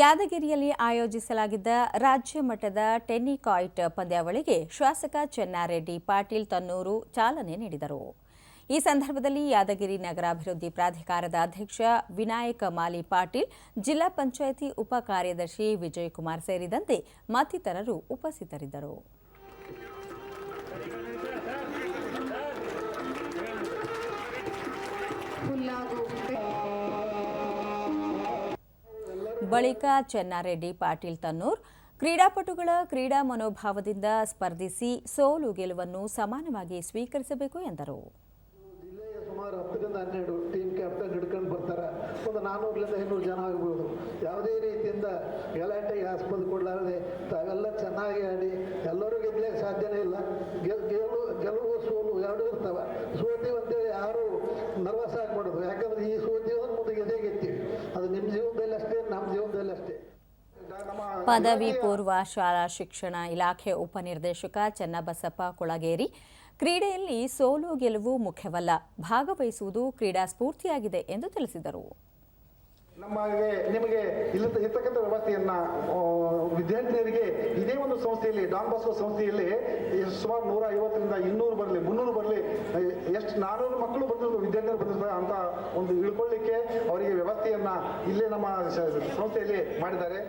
ಯಾದಗಿರಿಯಲ್ಲಿ ಆಯೋಜಿಸಲಾಗಿದ್ದ ರಾಜ್ಯ ಮಟ್ಟದ ಟೆನ್ನಿಕಾಯ್ಟ್ ಪಂದ್ಯಾವಳಿಗೆ ಶಾಸಕ ಚೆನ್ನಾರೆಡ್ಡಿ ಪಾಟೀಲ್ ತನ್ನೂರು ಚಾಲನೆ ನೀಡಿದರು. ಈ ಸಂದರ್ಭದಲ್ಲಿ ಯಾದಗಿರಿ ನಗರಾಭಿವೃದ್ಧಿ ಪ್ರಾಧಿಕಾರದ ಅಧ್ಯಕ್ಷ ವಿನಾಯಕ ಮಾಲಿ ಪಾಟೀಲ್, ಜಿಲ್ಲಾ ಪಂಚಾಯಿತಿ ಉಪ ಕಾರ್ಯದರ್ಶಿ ವಿಜಯಕುಮಾರ್ ಸೇರಿದಂತೆ ಮತ್ತಿತರರು ಉಪಸ್ಥಿತರಿದ್ದರು. ಬಳಿಕ ಚೆನ್ನಾರೆಡ್ಡಿ, ಪಾಟೀಲ್ ತನ್ನೂರ್ ಕ್ರೀಡಾಪಟುಗಳ ಕ್ರೀಡಾ ಮನೋಭಾವದಿಂದ ಸ್ಪರ್ಧಿಸಿ ಸೋಲು ಗೆಲುವನ್ನು ಸಮಾನವಾಗಿ ಸ್ವೀಕರಿಸಬೇಕು ಎಂದರು. ಸುಮಾರು ಹತ್ತರಿಂದ ಹನ್ನೆರಡು ಟೀಮ್ ಕ್ಯಾಪ್ಟನ್ ಹಿಡ್ಕೊಂಡು ಬರ್ತಾರೆ. ಒಂದು ನಾನ್ನೂರರಿಂದ ಐನೂರು ಜನ ಆಗ್ಬೋದು ಯಾವುದೇ ರೀತಿಯಿಂದ ಗಲಾಟೆಗೆ ಆಸ್ಪದ ಕೊಡಲಾರದೆ ತಾವೆಲ್ಲ ಚೆನ್ನಾಗಿ ಆಡಿ ಎಲ್ಲರೂ ಗೆಲ್ಲಕ್ಕೆ ಸಾಧ್ಯನೇ ಇಲ್ಲ. ಗೆಲು ಪದವಿ ಪೂರ್ವ ಶಾಲಾ ಶಿಕ್ಷಣ ಇಲಾಖೆ ಉಪನಿರ್ದೇಶಕ ಚನ್ನಬಸಪ್ಪ ಕೊಳಗೇರಿ. ಕ್ರೀಡೆಯಲ್ಲಿ ಸೋಲು ಗೆಲುವು ಮುಖ್ಯವಲ್ಲ, ಭಾಗವಹಿಸುವುದು ಕ್ರೀಡಾ ಸ್ಫೂರ್ತಿಯಾಗಿದೆ ಎಂದು ತಿಳಿಸಿದರು. ನಮಗೆ, ನಿಮಗೆ ಇಲ್ಲಿ ಇರ್ತಕ್ಕಂಥ ವ್ಯವಸ್ಥೆಯನ್ನ ವಿದ್ಯಾರ್ಥಿನಿಯರಿಗೆ ಇದೇ ಒಂದು ಸಂಸ್ಥೆಯಲ್ಲಿ ಡಾನ್ ಬಾಸ್ಕೋ ಸಂಸ್ಥೆಯಲ್ಲಿ ಸುಮಾರು ನೂರ ಐವತ್ತರಿಂದ ಇನ್ನೂರು ಬರಲಿ, ಮುನ್ನೂರು ಬರಲಿ ಎಷ್ಟು ನಾನೂರು ಮಕ್ಕಳು ಬಂದಿರ್ತಾರೆ ವಿದ್ಯಾರ್ಥಿಗಳು ಬಂದಿರ್ತಾರೆ ಅಂತ ಒಂದು ಇಳ್ಕೊಳ್ಳಿಕ್ಕೆ ಅವರಿಗೆ ವ್ಯವಸ್ಥೆಯನ್ನ ಇಲ್ಲೇ ನಮ್ಮ ಸಂಸ್ಥೆಯಲ್ಲಿ ಮಾಡಿದ್ದಾರೆ.